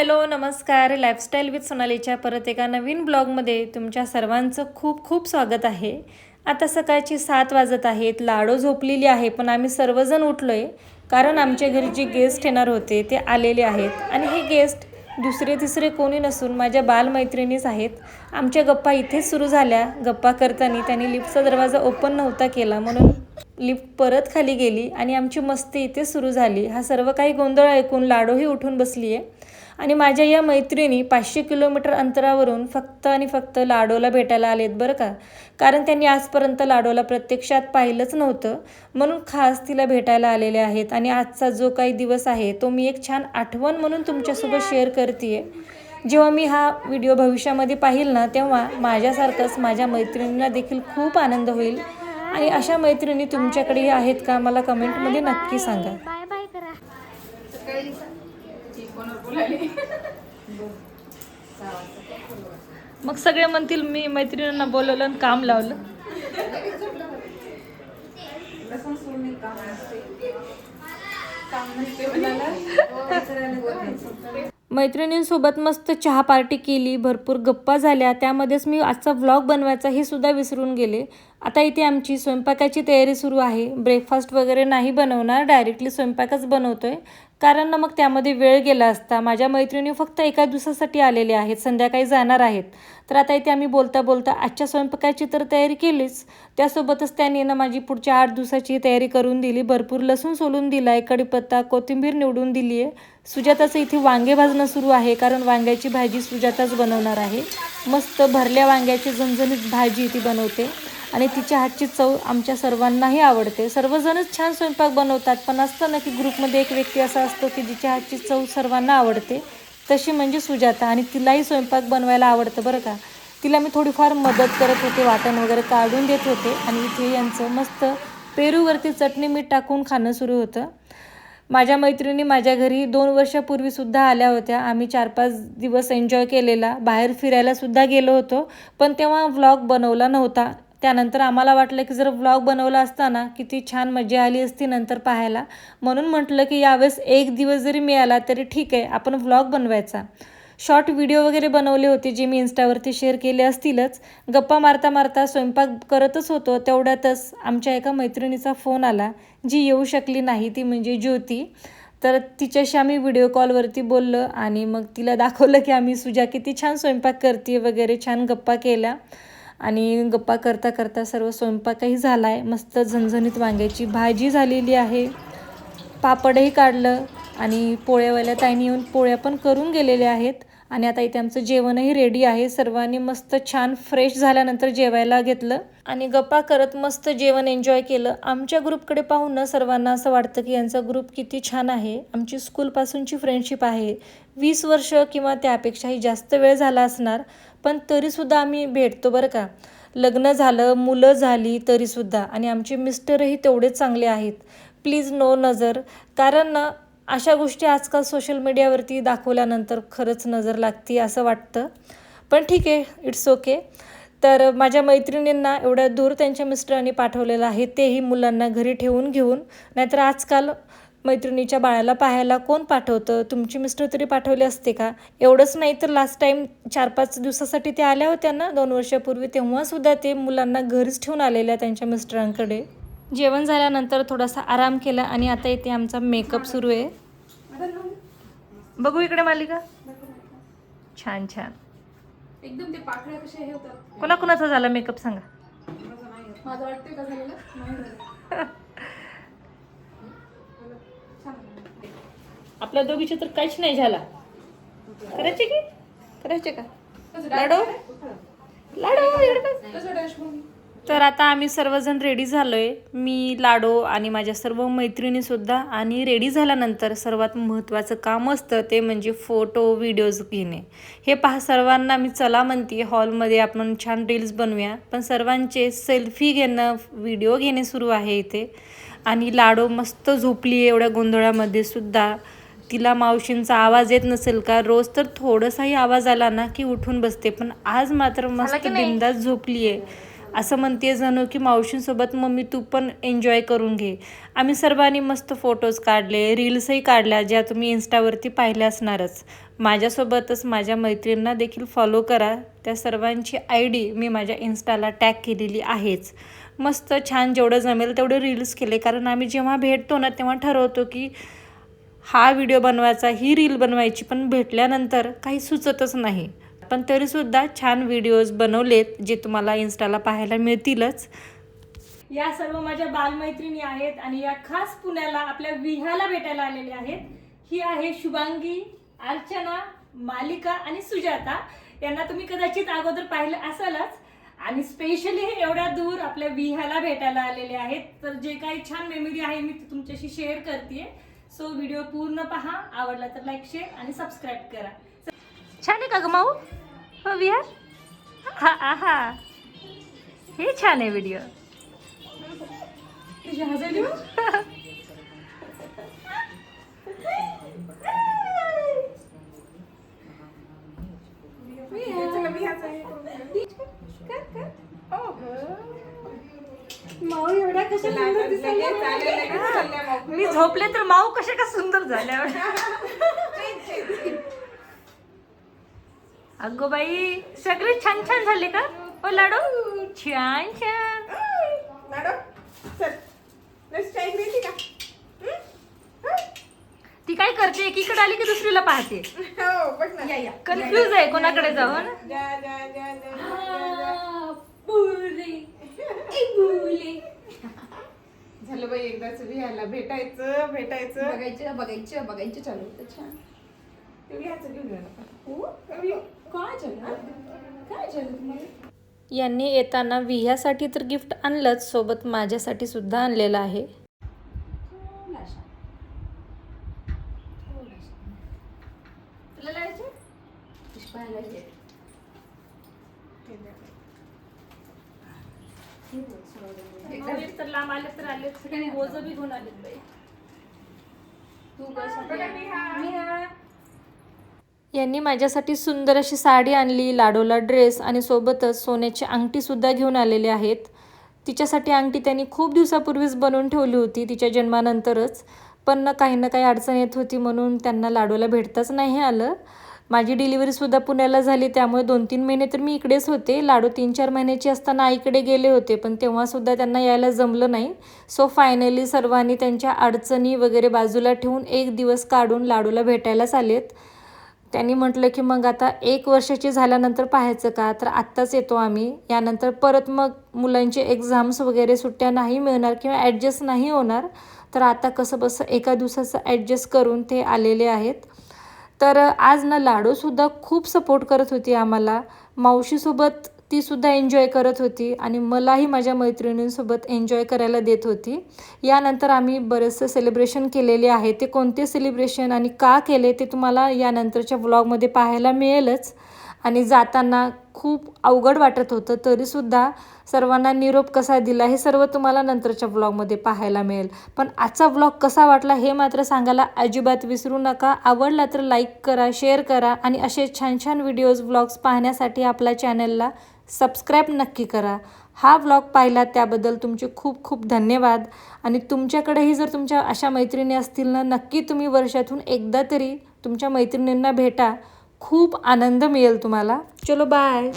Hello नमस्कार. Lifestyle with सोनालीच्या परत एका नवीन ब्लॉगमध्ये तुमच्या सर्वांचं खूप खूप स्वागत आहे. आता सकाळची सात वाजत आहेत. लाडो झोपलेली आहे पण आम्ही सर्वजण उठलो आहे कारण आमच्या घरी जे गेस्ट येणार होते ते आलेले आहेत. आणि हे गेस्ट दुसरे तिसरे कोणी नसून माझ्या बालमैत्रिणीच आहेत. आमच्या गप्पा इथेच सुरू झाल्या. गप्पा करताना त्यांनी लिफ्टचा दरवाजा ओपन नव्हता केला म्हणून लिफ्ट परत खाली गेली आणि आमची मस्ती इथे सुरू झाली. हा सर्व काही गोंधळ ऐकून लाडोही उठून बसली आहे आणि माझ्या या मैत्रिणी पाचशे किलोमीटर अंतरावरून फक्त आणि फक्त लाडोला भेटायला आलेत बरं का? कारण त्यांनी आजपर्यंत लाडोला प्रत्यक्षात पाहिलंच नव्हतं. म्हणून खास तिला भेटायला आलेले आहेत आणि आजचा जो काही दिवस आहे तो मी एक छान आठवण म्हणून तुमच्यासोबत शेअर करते जेव्हा मी हा व्हिडिओ भविष्यामध्ये पाहिल ना तेव्हा माझ्यासारखंच माझ्या मैत्रिणींना देखील खूप आनंद होईल. आणि अशा मैत्रिणी तुमच्याकडेही आहेत का मला कमेंटमध्ये नक्की सांगा बाय बाय करा मग सगळे म्हणतील मी मैत्रिणींना बोलवलं आणि काम लावलं. मैत्रिणींसोबत मस्त चहा पार्टी केली भरपूर गप्पा झाल्या. त्यामध्येच मी आजचा व्लॉग बनवायचा हे सुद्धा विसरून गेले. आता इथे आमची स्वयंपाकाची तयारी सुरू आहे. ब्रेकफास्ट वगैरे नाही बनवणार डायरेक्टली स्वयंपाकच बनवतोय. कारण ना मग त्यामध्ये वेळ गेला असता. माझ्या मैत्रिणी फक्त एका दिवसासाठी आलेल्या आहेत. संध्याकाळी जाणार आहेत. तर आता इथे आम्ही बोलता बोलता आजच्या स्वयंपाकाची तर तयारी केलीच. त्यासोबतच त्यांनी ना माझी पुढच्या आठ दिवसाची तयारी करून दिली. भरपूर लसूण सोलून दिला आहे कढीपत्ता कोथिंबीर निवडून दिली आहे. सुजाताचं इथे वांगे भाजणं सुरू आहे कारण वांग्याची भाजी सुजाताच बनवणार आहे. मस्त भरल्या वांग्याची झणझणीत भाजी ती बनवते. आणि तिच्या हातची चव आमच्या सर्वांनाही आवडते. सर्वजणच छान स्वयंपाक बनवतात पण असतं ना की ग्रुपमध्ये एक व्यक्ती असा असतो की जिच्या हातची चव सर्वांना आवडते. तशी म्हणजे सुजाता आणि तिलाही स्वयंपाक बनवायला आवडतं बरं का. तिला मी थोडीफार मदत करत होते वाटण वगैरे काढून देत होते आणि इथे यांचं मस्त पेरूवरती चटणी मीठ टाकून खाणं सुरू होतं. माझ्या मैत्रिणी माझ्या घरी दोन वर्षापूर्वीसुद्धा आल्या होत्या. आम्ही चार पाच दिवस एन्जॉय केलेला. बाहेर फिरायलासुद्धा गेलो होतो पण तेव्हा व्लॉग बनवला नव्हता. त्यानंतर आम्हाला वाटलं की जर व्लॉग बनवला असता ना किती छान मजा आली असती नंतर पाहायला. म्हणून म्हटलं की यावेळेस एक दिवस जरी मिळाला तरी ठीक आहे आपण व्लॉग बनवायचा. शॉर्ट व्हिडिओ वगैरे बनवले होते जे मी इन्स्टावरती शेअर केले असतीलच. गप्पा मारता मारता स्वयंपाक करतच होतो तेवढ्यातच आमच्या एका मैत्रिणीचा फोन आला जी येऊ शकली नाही ती म्हणजे ज्योती. तर तिच्याशी आम्ही व्हिडिओ कॉलवरती बोललो आणि मग तिला दाखवलं की आम्ही सुजा किती छान स्वयंपाक करते वगैरे छान गप्पा केल्या. आणि गप्पा करता करता सर्व स्वयंपाकही झाला आहे मस्त झणझणीत वांग्याची भाजी झालेली आहे. पापडही काढलं आणि पोळ्यावाल्या ताईने येऊन पोळ्या पण करून गेलेल्या आहेत. आणि आता इथे आमचं जेवणही रेडी आहे. सर्वांनी मस्त छान फ्रेश झाल्यानंतर जेवायला घेतलं. आणि गप्पा करत मस्त जेवण एन्जॉय केलं. आमच्या ग्रुपकडे पाहून ना सर्वांना असं वाटतं की यांचा ग्रुप किती छान आहे. आमची स्कूलपासूनची फ्रेंडशिप आहे. वीस वर्ष किंवा त्यापेक्षाही जास्त वेळ झाला असणार. पण तरीसुद्धा आम्ही भेटतो बरं का. लग्न झालं मुलं झाली तरीसुद्धा आणि आमचे मिस्टरही तेवढेच चांगले आहेत. प्लीज नो नजर. कारण अशा गोष्टी आजकाल सोशल मीडियावरती दाखवल्यानंतर खरंच नजर लागते असं वाटतं. पण ठीक आहे इट्स ओके. तर माझ्या मैत्रिणींना एवढ्या दूर त्यांच्या मिस्टरांनी पाठवलेलं आहे तेही मुलांना घरी ठेवून घेऊन. नाहीतर आजकाल मैत्रिणीच्या बाळाला पाहायला कोण पाठवतं? तुमची मिस्टर तरी पाठवले असते का? एवढंच नाही तर लास्ट टाईम चार पाच दिवसासाठी ते आल्या होत्या ना? दोन वर्षापूर्वी तेव्हासुद्धा ते मुलांना घरीच ठेवून आलेल्या त्यांच्या मिस्टरांकडे. जेवण झाल्यानंतर थोडासा आराम केला आणि आता इथे आमचा मेकअप सुरू आहे. बघू इकडे मालिका. छान छान. एकदम ते कशा हे होतात. कोणाकोणाचा झाला मेकअप सांगा. माझं वाटतंय का झालेलं नाही झालं. आपल्या दोघीचे तर काहीच नाही झाला. करायचे की? करायचे का? लाडो? लाडो इकडे तर आता आम्ही सर्वजण रेडी झालोय. मी लाडो आणि माझ्या सर्व मैत्रिणीसुद्धा आणि रेडी झाल्यानंतर सर्वात महत्त्वाचं काम असतं ते म्हणजे फोटो व्हिडिओज घेणे. हे पहा सर्वांना मी चला म्हणते हॉलमध्ये आपण छान रील्स बनवूया. पण सर्वांचे सेल्फी घेणं व्हिडिओ घेणे सुरू आहे इथे. आणि लाडो मस्त झोपली आहे एवढ्या गोंधळामध्ये सुद्धा. तिला मावशींचा आवाज येत नसेल का? रोज तर थोडासाही आवाज आला ना की उठून बसते. पण आज मात्र मस्त बिंदास झोपली आहे असं म्हणते जणू की मावशींसोबत मम्मी तू पण एन्जॉय करून घे. आम्ही सर्वांनी मस्त फोटोज काढले रील्सही काढल्या ज्या तुम्ही इन्स्टावरती पाहिल्या असणारच. माझ्यासोबतच माझ्या मैत्रिणींना देखील फॉलो करा. त्या सर्वांची आय डी मी माझ्या इन्स्टाला टॅग केलेली आहेच. मस्त छान जेवढं जमेल तेवढे रील्स केले. कारण आम्ही जेव्हा भेटतो ना तेव्हा ठरवतो की हा व्हिडिओ बनवायचा ही रील बनवायची पण भेटल्यानंतर काही सुचतच नाही. पण तरीसुद्धा छान व्हिडिओज बनवलेत जे तुम्हाला इन्स्टाला पाहायला मिळतीलच. या सर्व माझ्या बालमैत्रिणी आहेत आणि या खास पुण्याला आपल्या विहाला भेटायला आलेल्या आहेत. ही आहे शुभांगी अर्चना मालिका आणि सुजाता. यांना तुम्ही कदाचित अगोदर पाहिलं असालच. आणि स्पेशली हे एवढ्या दूर आपल्या विहाला भेटायला आलेले आहेत. तर जे काही छान मेमरी आहे मी ती तुमच्याशी शेअर करते सो व्हिडिओ पूर्ण पहा आवडला तर लाईक शेअर आणि सबस्क्राईब करा. छान आहे का ग माऊ? हो विहार? हा आहा. हे छान आहे व्हिडिओ तुझी हसायली हो? मी ह्याचं मी ह्याचं हे करून घे. कर, कर. ओ गं. माऊ एवढ्या कशा. मी झोपले तर माऊ कशा का सुंदर झाल्या अगो बाई सगळे छान छान झाले का? हो लाडू? छान छान. हं? हं? ती काय करते? एकीकडे आली की दुसरीला पाहते? हो कन्फ्युज आहे कोणाकडे जाऊन जा जा जा जा, जा जा. झालं बाई एकदाच विहायला भेटायचं भेटायचं. बघायचं बघायचं बघायचं चालू. होतं छान. घेऊन. हो? काय झालं? काय झालं? तुम्हाला यांनी येताना विह्यासाठी तर गिफ्ट आणलंच सोबत माझ्यासाठी सुद्धा आणलेलं आहे थोडासा. थोडासा. तुला लावायचं पुष्पाला घे. बघ, सगळं. तर लांब आले तर आले सगळे ओझ बी घेऊन आले बाई. तू कसं बघा मी यांनी माझ्यासाठी सुंदर अशी साडी आणली लाडोला ड्रेस आणि सोबतच सोन्याची अंगठीसुद्धा घेऊन आलेले आहेत. तिच्यासाठी अंगठी त्यांनी खूप दिवसापूर्वीच बनवून ठेवली होती तिच्या जन्मानंतरच. पण ना काही ना काही अडचण येत होती म्हणून त्यांना लाडोला भेटताच नाही आलं. माझी डिलिव्हरीसुद्धा पुण्याला झाली त्यामुळे दोन तीन महिने तर मी इकडेच होते. लाडू तीन चार महिन्याची असताना आईकडे गेले होते पण तेव्हासुद्धा त्यांना यायला जमलं नाही. सो फायनली सर्वांनी त्यांच्या अडचणी वगैरे बाजूला ठेवून एक दिवस काढून लाडूला भेटायलाच आलेत त्यांनी म्हटलं की मग आता एक वर्षाची झाल्यानंतर पाहायचं का? तर आत्ताच येतो आम्ही. यानंतर परत मग मुलांचे एक्झाम्स वगैरे सुट्ट्या नाही मिळणार किंवा ॲडजस्ट नाही होणार. तर आता कसं बसं एका दिवसाचं ॲडजस्ट करून ते आलेले आहेत. तर आज ना लाडूसुद्धा खूप सपोर्ट करत होती आम्हाला. मावशीसोबत तीसुद्धा एन्जॉय करत होती आणि मलाही माझ्या मैत्रिणींसोबत एन्जॉय करायला देत होती. यानंतर आम्ही बरेचसे सेलिब्रेशन केलेले आहे ते कोणते सेलिब्रेशन आणि का केले ते तुम्हाला यानंतरच्या व्लॉगमध्ये पाहायला मिळेलच. आणि जाताना खूप अवघड वाटत होतं. तरीसुद्धा सर्वांना निरोप कसा दिला हे सर्व तुम्हाला नंतरच्या व्लॉगमध्ये पाहायला मिळेल. पण आजचा व्लॉग कसा वाटला हे मात्र सांगायला अजिबात विसरू नका. आवडला तर लाईक करा शेअर करा आणि असे छान छान व्हिडिओज व्लॉग्स पाहण्यासाठी आपल्या चॅनलला सबस्क्राईब नक्की करा. हा व्लॉग पाहिला त्याबद्दल तुमचे खूप खूप धन्यवाद. आणि तुमच्याकडेही जर तुमच्या अशा मैत्रिणी असतील ना नक्की तुम्ही वर्षातून एकदा तरी तुमच्या मैत्रिणींना भेटा. खूप आनंद मिळेल तुम्हाला. चलो बाय